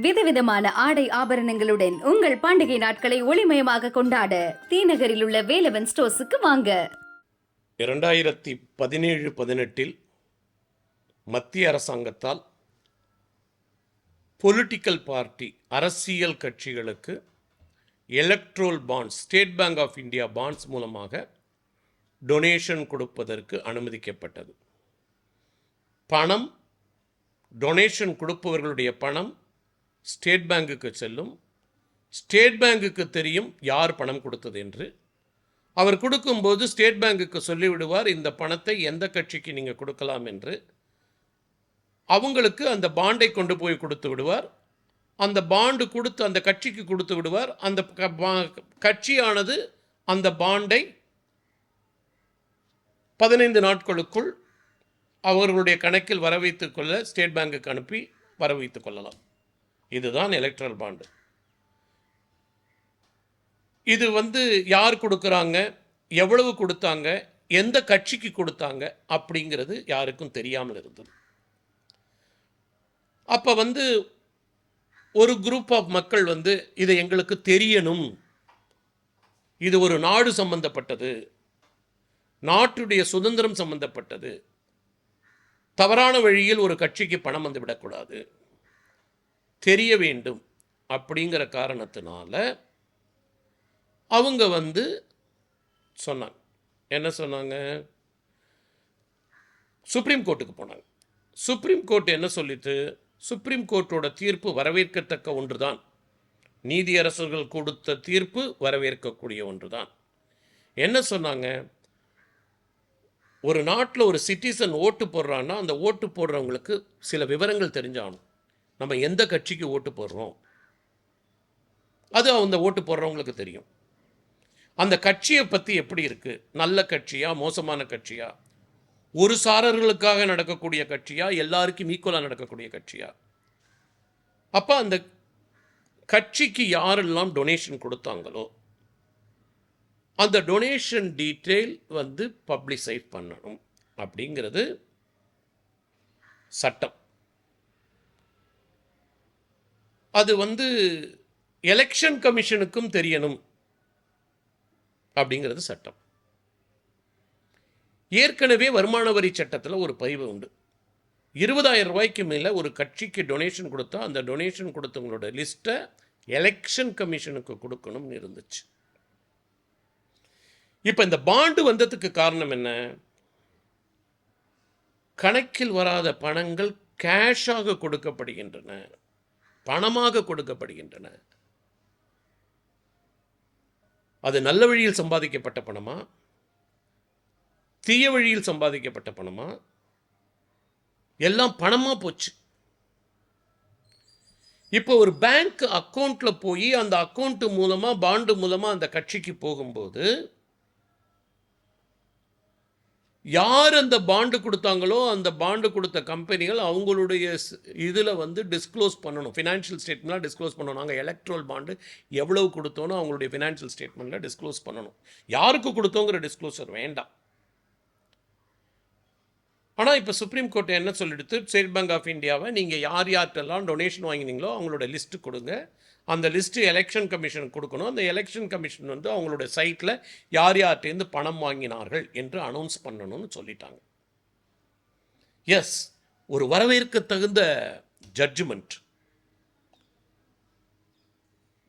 விதவிதமான ஆடை ஆபரணங்களுடன் உங்கள் பண்டிகை நாட்களை ஒளிமயமாக கொண்டாட தீநகரில் உள்ள வேலவன் ஸ்டோர்ஸுக்கு வாங்க. இரண்டாயிரத்தி பதினேழு பதினெட்டில் மத்திய அரசாங்கத்தால் பொலிட்டிக்கல் பார்ட்டி அரசியல் கட்சிகளுக்கு electoral bonds State Bank of India bonds மூலமாக டொனேஷன் கொடுப்பதற்கு அனுமதிக்கப்பட்டது. பணம் டொனேஷன் கொடுப்பவர்களுடைய பணம் ஸ்டேட் பேங்குக்கு செல்லும். ஸ்டேட் பேங்குக்கு தெரியும் யார் பணம் கொடுத்தது என்று. அவர் கொடுக்கும்போது ஸ்டேட் பேங்குக்கு சொல்லிவிடுவார் இந்த பணத்தை எந்த கட்சிக்கு நீங்கள் கொடுக்கலாம் என்று. அவங்களுக்கு அந்த பாண்டை கொண்டு போய் கொடுத்து விடுவார். அந்த பாண்டு கொடுத்து அந்த கட்சிக்கு கொடுத்து விடுவார். அந்த பா- கட்சியானது அந்த பாண்டை பதினைந்து நாட்களுக்குள் அவர்களுடைய கணக்கில் வர வைத்துக்கொள்ள ஸ்டேட் பேங்குக்கு அனுப்பி வர வைத்துக் கொள்ளலாம். இதுதான் எலக்ட்ரல் பாண்டு இது வந்து யார் கொடுக்குறாங்க? எவ்வளவு கொடுத்தாங்க? எந்த கட்சிக்கு கொடுத்தாங்க? அப்படிங்கிறது யாருக்கும் தெரியாமல் இருந்தது. அப்போ வந்து ஒரு குரூப் ஆஃப் மக்கள் வந்து இதை எங்களுக்கு தெரியணும். இது ஒரு நாடு சம்பந்தப்பட்டது. நாட்டுடைய சுதந்திரம் சம்பந்தப்பட்டது. தவறான வழியில் ஒரு கட்சிக்கு பணம் வந்து விடக்கூடாது. தெரிய வேண்டும் அப்படிங்கிற காரணத்தினால அவங்க வந்து சொன்னாங்க. என்ன சொன்னாங்க? சுப்ரீம் கோர்ட்டுக்கு போனாங்க. சுப்ரீம் கோர்ட் என்ன சொல்லிட்டு? சுப்ரீம் கோர்ட்டோட தீர்ப்பு வரவேற்கத்தக்க ஒன்றுதான். நீதியரசர்கள் கொடுத்த தீர்ப்பு வரவேற்கக்கூடிய ஒன்றுதான். என்ன சொன்னாங்க? ஒரு நாட்டில் ஒரு சிட்டிசன் ஓட்டு போடுறான்னா அந்த ஓட்டு போடுறவங்களுக்கு சில விவரங்கள் தெரிஞ்சாகணும். நம்ம எந்த கட்சிக்கு ஓட்டு போடுறோம்? அது அந்த ஓட்டு போடுறவங்களுக்கு தெரியும். அந்த கட்சியை பற்றி எப்படி இருக்குது நல்ல கட்சியா மோசமான கட்சியா? ஒரு சாரர்களுக்காக நடக்கக்கூடிய கட்சியா? எல்லாருக்கும் ஈக்குவலாக நடக்கக்கூடிய கட்சியா? அப்போ அந்த கட்சிக்கு யாரெல்லாம் டொனேஷன் கொடுத்தாங்களோ அந்த டொனேஷன் டீட்டெயில் வந்து பப்ளிசைட் பண்ணணும் அப்படிங்கிறது சட்டம். அது வந்து எலெக்ஷன் கமிஷனுக்கும் தெரியணும் அப்படிங்கிறது சட்டம். ஏற்கனவே வருமான வரி சட்டத்தில் ஒரு பதிவு உண்டு. இருபதாயிரம் ரூபாய்க்கு மேலே ஒரு கட்சிக்கு டொனேஷன் கொடுத்தா அந்த டொனேஷன் கொடுத்தவங்களோட லிஸ்ட்டை எலெக்ஷன் கமிஷனுக்கு கொடுக்கணும்னு இருந்துச்சு. இப்போ இந்த பாண்டு வந்ததுக்கு காரணம் என்ன? கணக்கில் வராத பணங்கள் கேஷாக கொடுக்கப்படுகின்றன. பணமாக கொடுக்கப்படுகின்றன. அது நல்ல வழியில் சம்பாதிக்கப்பட்ட பணமா? தீய வழியில் சம்பாதிக்கப்பட்ட பணமா? எல்லாம் பணமாக போச்சு. இப்போ ஒரு பேங்க் அக்கௌண்ட்டில் போய் அந்த அக்கௌண்ட்டு மூலமாக பாண்டு மூலமாக அந்த கட்சிக்கு போகும்போது யார் அந்த பாண்டு கொடுத்தாங்களோ அந்த பாண்டு கொடுத்த கம்பெனிகள் அவங்களுடைய இதில் வந்து டிஸ்க்ளோஸ் பண்ணணும். ஃபினான்ஷியல் ஸ்டேட்மெண்ட்லாம் டிஸ்க்ளோஸ் பண்ணணும். நாங்கள் எலக்ட்ரல் பாண்டு எவ்வளவு கொடுத்தோனோ அவங்களுடைய ஃபினான்ஷியல் ஸ்டேட்மெண்ட்டில் டிஸ்க்ளோஸ் பண்ணணும். யாருக்கு கொடுத்தோங்கிற டிஸ்க்ளோசர் வேண்டாம். ஆனால் இப்போ சுப்ரீம் கோர்ட் என்ன சொல்லிடுத்து ஸ்டேட் பேங்க் ஆஃப் இந்தியாவை நீங்கள் யார் யார்கிட்டலாம் டொனேஷன் வாங்கினீங்களோ அவங்களோட லிஸ்ட்டு கொடுங்க. அந்த லிஸ்ட்டு எலெக்ஷன் கமிஷனுக்கு கொடுக்கணும். அந்த எலெக்ஷன் கமிஷன் வந்து அவங்களோட சைட்டில் யார் யார்கிட்டேருந்து பணம் வாங்கினார்கள் என்று அனௌன்ஸ் பண்ணணும்னு சொல்லிட்டாங்க. எஸ் ஒரு வரவேற்க தகுந்த ஜட்ஜ்மெண்ட்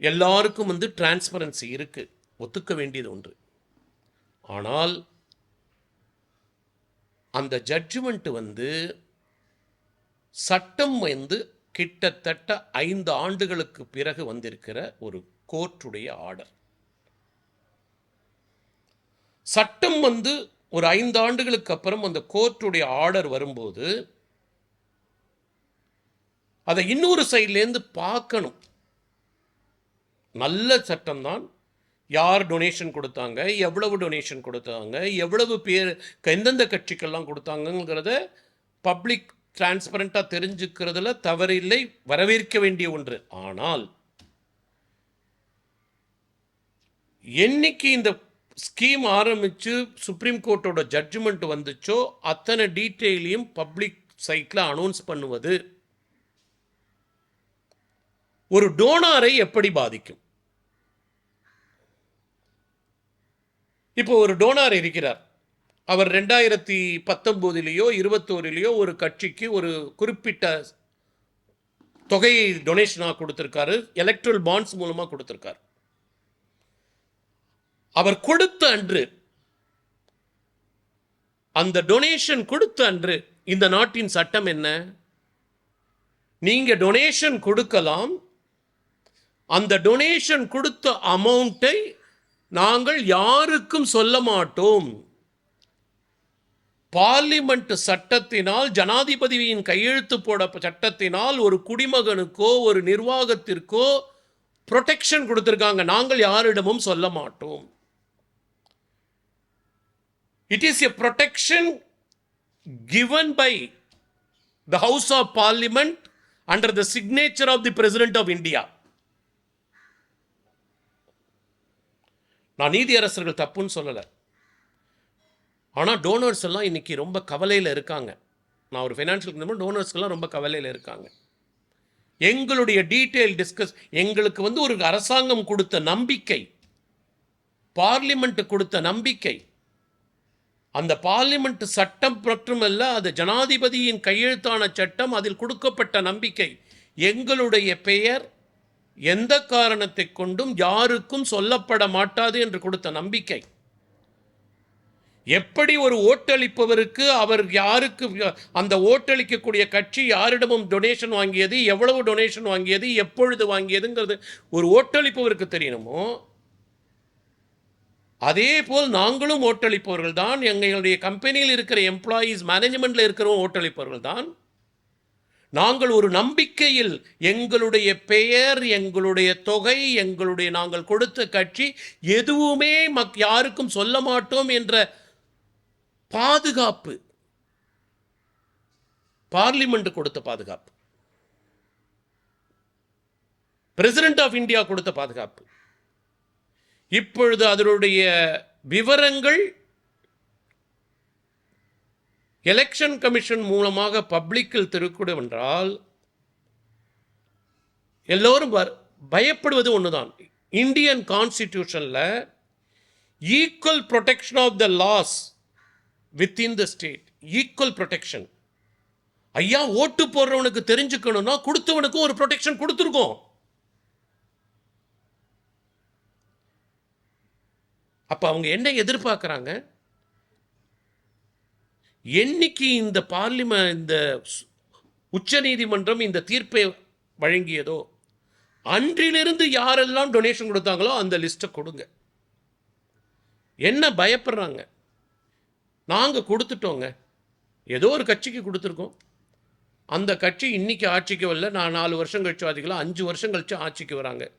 எல்லாருக்கும் வந்து டிரான்ஸ்பரன்சி இருக்குது ஒத்துக்க வேண்டியது ஒன்று. ஆனால் அந்த ஜட்ஜ்மெண்ட் வந்து சட்டம் வந்து கிட்டத்தட்ட ஐந்து ஆண்டுகளுக்கு பிறகு வந்திருக்கிற ஒரு கோர்ட்டுடைய ஆர்டர் சட்டம் வந்து ஒரு ஐந்து ஆண்டுகளுக்கு அப்புறம் அந்த கோர்ட்டுடைய ஆர்டர் வரும்போது அதை இன்னொரு சைட்லேருந்து பார்க்கணும். நல்ல சட்டம்தான் யார் டொனேஷன் கொடுத்தாங்க எவ்வளவு டொனேஷன் கொடுத்தாங்க எவ்வளவு பேர் எந்தெந்த கட்சிக்கெல்லாம் கொடுத்தாங்கங்கிறத பப்ளிக் டிரான்ஸ்பரண்ட்டாக தெரிஞ்சுக்கிறதுல தவறில்லை வரவேற்க வேண்டிய ஒன்று. ஆனால் என்னைக்கு இந்த ஸ்கீம் ஆரம்பித்து சுப்ரீம் கோர்ட்டோட ஜட்ஜ்மெண்ட் வந்துச்சோ அத்தனை டீட்டெயிலையும் பப்ளிக் சைட்டில் அனௌன்ஸ் பண்ணுவது ஒரு டோனாரை எப்படி பாதிக்கும்? இப்போ ஒரு டோனார் இருக்கிறார். அவர் ரெண்டாயிரத்தி பத்தொம்போதிலேயோ இருபத்தோரிலேயோ ஒரு கட்சிக்கு ஒரு குறிப்பிட்ட தொகையை டொனேஷனாக கொடுத்துருக்காரு. எலக்ட்ரல் பாண்ட்ஸ் மூலமாக கொடுத்துருக்காரு. அவர் கொடுத்த அன்று அந்த டொனேஷன் கொடுத்த அன்று இந்த நாட்டின் சட்டம் என்ன? நீங்க டொனேஷன் கொடுக்கலாம். அந்த டொனேஷன் கொடுத்த அமௌண்ட்டை நாங்கள் யாருக்கும் சொல்ல மாட்டோம். பார்லிமெண்ட் சட்டத்தினால் ஜனாதிபதியின் கையெழுத்து போட சட்டத்தினால் ஒரு குடிமகனுக்கோ ஒரு நிர்வாகத்திற்கோ ப்ரொடெக்ஷன் கொடுத்துருக்காங்க. நாங்கள் யாரிடமும் சொல்ல மாட்டோம். It is a protection given by the house of parliament under the signature of the president of India நான் நீதியரசர்கள் தப்புன்னு சொல்லலை. ஆனால் டோனர்ஸ் எல்லாம் இன்றைக்கி ரொம்ப கவலையில் இருக்காங்க. நான் ஒரு ஃபைனான்ஷியல் டோனர்ஸ்க்கெல்லாம் ரொம்ப கவலையில் இருக்காங்க. எங்களுடைய டீட்டெயில் டிஸ்கஸ் எங்களுக்கு வந்து ஒரு அரசாங்கம் கொடுத்த நம்பிக்கை பார்லிமெண்ட் கொடுத்த நம்பிக்கை அந்த பார்லிமெண்ட் சட்டம் மட்டுமல்ல அது ஜனாதிபதியின் கையெழுத்தான சட்டம் அதில் கொடுக்கப்பட்ட நம்பிக்கை எங்களுடைய பெயர் எந்த காரணத்தை கொண்டும் யாருக்கும் சொல்லப்பட மாட்டாது என்று கொடுத்த நம்பிக்கை. எப்படி ஒரு ஓட்டளிப்பவருக்கு அவர் யாருக்கு அந்த ஓட்டளிக்கக்கூடிய கட்சி யாரிடமும் டொனேஷன் வாங்கியது எவ்வளவு டொனேஷன் வாங்கியது எப்பொழுது வாங்கியதுங்கிறது ஒரு ஓட்டளிப்பவருக்கு தெரியணுமோ? அதே போல் நாங்களும் ஓட்டளிப்பவர்கள் தான் எங்களுடைய கம்பெனியில் இருக்கிற எம்ப்ளாயீஸ் மேனேஜ்மெண்ட்டில் இருக்கிறவங்க ஓட்டளிப்பவர்கள் தான். நாங்கள் ஒரு நம்பிக்கையில் எங்களுடைய பெயர் எங்களுடைய தொகை எங்களுடைய நாங்கள் கொடுத்த கட்சி எதுவுமே மக் யாருக்கும் சொல்ல மாட்டோம் என்ற பாதுகாப்பு. பார்லிமெண்ட் கொடுத்த பாதுகாப்பு. பிரசிடென்ட் ஆஃப் இந்தியா கொடுத்த பாதுகாப்பு. இப்பொழுது அதனுடைய விவரங்கள் எலெக்ஷன் கமிஷன் மூலமாக பப்ளிக்கில் திருக்கூடும் என்றால் எல்லோரும் பயப்படுவது பயப்படுவது தான் Indian கான்ஸ்டிடியூஷனில் equal protection of the laws within the state equal protection ஐயா ஓட்டு போடுறவனுக்கு தெரிஞ்சுக்கணும்னா கொடுத்தவனுக்கும் ஒரு ப்ரொடெக்ஷன் கொடுத்துருக்கோம். அப்போ அவங்க என்ன எதிர்பார்க்குறாங்க? என்னைக்கு இந்த பார்லிம இந்த உச்ச நீதிமன்றம் இந்த தீர்ப்பை வழங்கியதோ அன்றிலிருந்து யாரெல்லாம் டொனேஷன் கொடுத்தாங்களோ அந்த லிஸ்ட்டை கொடுங்க. என்ன பயப்படுறாங்க? நாங்கள் கொடுத்துட்டோங்க. ஏதோ ஒரு கட்சிக்கு கொடுத்துருக்கோம். அந்த கட்சி இன்னைக்கு ஆட்சிக்கு வரல. நான் நாலு வருஷம் கழிச்சு ஆட்சிக்கலாம் அஞ்சு வருஷம் கழிச்சு ஆட்சிக்கு வராங்க.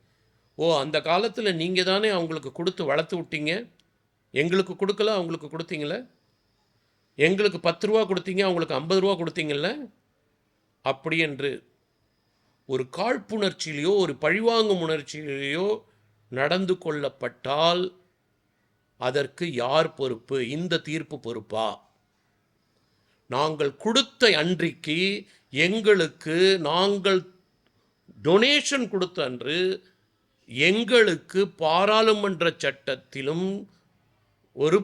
ஓ அந்த காலத்தில் நீங்கள் தானே அவங்களுக்கு கொடுத்து வளர்த்து விட்டீங்க? எங்களுக்கு கொடுக்கல அவங்களுக்கு கொடுத்தீங்களே? எங்களுக்கு பத்து ரூபா கொடுத்தீங்க அவங்களுக்கு ஐம்பது ரூபா கொடுத்தீங்கல்ல? அப்படி என்று ஒரு காழ்ப்புணர்ச்சியிலையோ ஒரு பழிவாங்கும் உணர்ச்சியிலேயோ நடந்து கொள்ளப்பட்டால் அதற்கு யார் பொறுப்பு? இந்த தீர்ப்பு பொறுப்பா? நாங்கள் கொடுத்த அன்றைக்கு எங்களுக்கு நாங்கள் டொனேஷன் கொடுத்த அன்று எங்களுக்கு பாராளுமன்ற சட்டத்திலும் ஒரு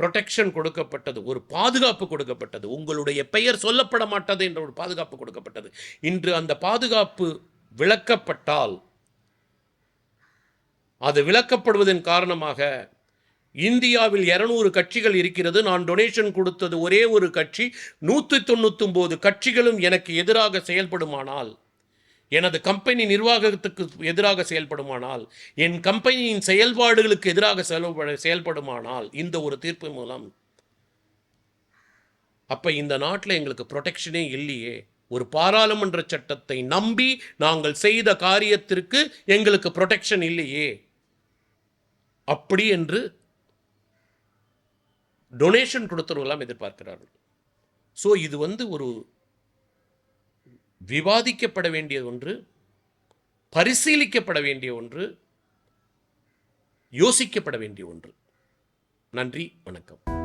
ப்ரொடெக்ஷன் கொடுக்கப்பட்டது ஒரு பாதுகாப்பு கொடுக்கப்பட்டது உங்களுடைய பெயர் சொல்லப்பட மாட்டது என்ற ஒரு பாதுகாப்பு கொடுக்கப்பட்டது. இன்று அந்த பாதுகாப்பு விளக்கப்பட்டால் அது விளக்கப்படுவதன் காரணமாக இந்தியாவில் இருநூறு கட்சிகள் இருக்கிறது நான் டொனேஷன் கொடுத்தது ஒரே ஒரு கட்சி நூற்றி தொண்ணூத்தொம்போது கட்சிகளும் எனக்கு எதிராக செயல்படுமானால் எனது கம்பெனி நிர்வாகத்துக்கு எதிராக செயல்படுமானால் என் கம்பெனியின் செயல்பாடுகளுக்கு எதிராக செயல்பட செயல்படுமானால் இந்த ஒரு தீர்ப்பு மூலம் அப்போ இந்த நாட்டில் எங்களுக்கு ப்ரொடெக்ஷனே இல்லையே. ஒரு பாராளுமன்ற சட்டத்தை நம்பி நாங்கள் செய்த காரியத்திற்கு எங்களுக்கு ப்ரொடெக்ஷன் இல்லையே. அப்படி என்று டொனேஷன் கொடுத்தவர்களெல்லாம் எதிர்பார்க்கிறார்கள். ஸோ இது வந்து ஒரு விவாதிக்கப்பட வேண்டிய ஒன்று பரிசீலிக்கப்பட வேண்டிய ஒன்று யோசிக்கப்பட வேண்டிய ஒன்று. நன்றி வணக்கம்.